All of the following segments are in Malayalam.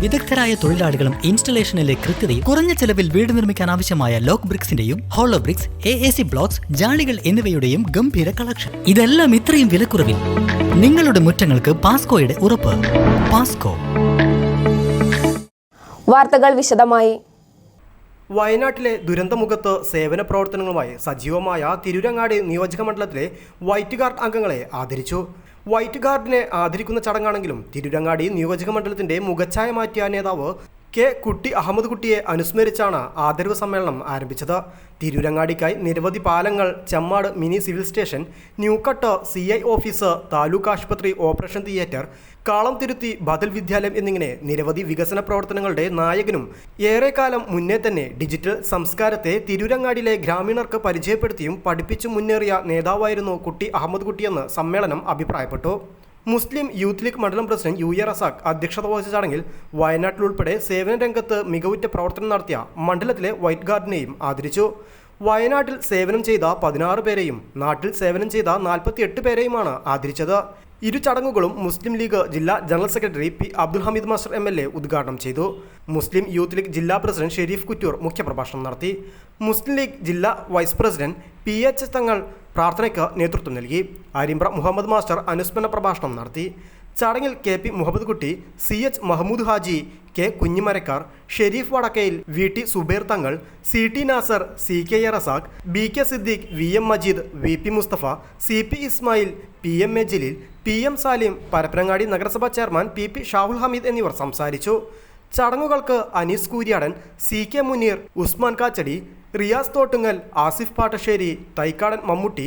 വിദഗ്ധരായ തൊഴിലാളികളും ഇൻസ്റ്റലേഷനിലെ കൃത്യതയും കുറഞ്ഞ ചെലവിൽ വീട് നിർമ്മിക്കാൻ ആവശ്യമായ lock ബ്രിക്സിന്റെയും hollow bricks A A C blocks ജാളികൾ എന്നിവയുടെയും ഗംഭീര കളക്ഷൻ ഇതെല്ലാം ഇത്രയും വിലക്കുറവിൽ നിങ്ങളുടെ മുറ്റങ്ങൾക്ക് പാസ്കോയുടെ ഉറപ്പ്. പാസ്കോ വാർത്തകൾ വിശദമായി. വയനാട്ടിലെ ദുരന്തമുഖത്ത് സേവന പ്രവർത്തനങ്ങളുമായി സജീവമായ തിരൂരങ്ങാടി നിയോജക മണ്ഡലത്തിലെ വൈറ്റ് ഗാർഡ് അംഗങ്ങളെ ആദരിച്ചു. വൈറ്റ് ഗാർഡിനെ ആദരിക്കുന്ന ചടങ്ങാണെങ്കിലും തിരുരങ്ങാടി നിയോജക മണ്ഡലത്തിന്റെ മുഖച്ഛായ മാറ്റിയ നേതാവ് കെ കുട്ടി അഹമ്മദ് കുട്ടിയെ അനുസ്മരിച്ചാണ് ആദരവ് സമ്മേളനം ആരംഭിച്ചത്. തിരൂരങ്ങാടിക്കായി നിരവധി പാലങ്ങൾ Chemmad mini civil station Newcut C I office taluk ആശുപത്രി ഓപ്പറേഷൻ തിയേറ്റർ കാളം തിരുത്തി ബദൽ വിദ്യാലയം എന്നിങ്ങനെ നിരവധി വികസന പ്രവർത്തനങ്ങളുടെ നായകനും ഏറെക്കാലം മുന്നേ തന്നെ ഡിജിറ്റൽ സംസ്കാരത്തെ തിരൂരങ്ങാടിയിലെ ഗ്രാമീണർക്ക് പരിചയപ്പെടുത്തിയും പഠിപ്പിച്ചു മുന്നേറിയ നേതാവായിരുന്നു കുട്ടി അഹമ്മദ് കുട്ടിയെന്ന് സമ്മേളനം അഭിപ്രായപ്പെട്ടു. മുസ്ലിം യൂത്ത് ലീഗ് മണ്ഡലം പ്രസിഡന്റ് യു എ റസാഖ് അധ്യക്ഷത വഹിച്ച ചടങ്ങിൽ വയനാട്ടിലുൾപ്പെടെ സേവന രംഗത്ത് മികവുറ്റ പ്രവർത്തനം നടത്തിയ മണ്ഡലത്തിലെ വൈറ്റ് ഗാർഡിനെയും ആദരിച്ചു. വയനാട്ടിൽ സേവനം ചെയ്ത പതിനാറ് പേരെയും നാട്ടിൽ സേവനം ചെയ്ത നാൽപ്പത്തിയെട്ട് പേരെയുമാണ് ആദരിച്ചത്. ഇരു ചടങ്ങുകളും മുസ്ലിം ലീഗ് ജില്ലാ general secretary P Abdul Hameed master M L A ഉദ്ഘാടനം ചെയ്തു. മുസ്ലിം യൂത്ത് ലീഗ് ജില്ലാ പ്രസിഡന്റ് ഷെരീഫ് കുറ്റൂർ മുഖ്യപ്രഭാഷണം നടത്തി. മുസ്ലിം ലീഗ് ജില്ലാ vice president P H Thangal പ്രാർത്ഥനയ്ക്ക് നേതൃത്വം നൽകി. ആര്യമ്പ്ര മുഹമ്മദ് മാസ്റ്റർ അനുസ്മരണ പ്രഭാഷണം നടത്തി. ചടങ്ങിൽ K P Muhammad Kutty C H Mahmood Haji K Kunjimarakkar Sharif Vadakkayil V T Zubair Thangal C T Nasar C K A Razak B K Siddique V M Majeed V P Musthafa C P Ismail P M A Jaleel P M Salim Parappanangadi നഗരസഭാ chairman P P Shahul Hameed എന്നിവർ സംസാരിച്ചു. ചടങ്ങുകൾക്ക് Anees Kooriyadan C K Muneer Usman Kachadi Riyas Thottungal Asif Pattasseri Thaikkadan Mammootty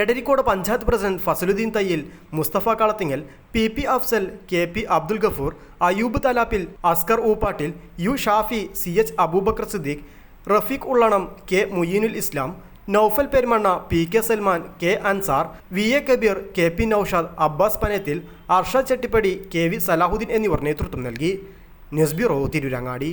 Edarikode panchayat president Fazaluddeen Thayyil Musthafa Kalathingal P P Afsal K P Abdul Gafoor Ayoob Thalappil Askar Ooppattil U Shafi C H Abubacker Siddique Rafeeq Ullanam K Muyeenul Islam Noufal Perumanna P K Salman K Ansar V A Kabeer K P Noushad Abbas Panathil Arshad Chettippadi K V Salahuddeen എന്നിവർ നേതൃത്വം നൽകി. News bureau Tirurangadi.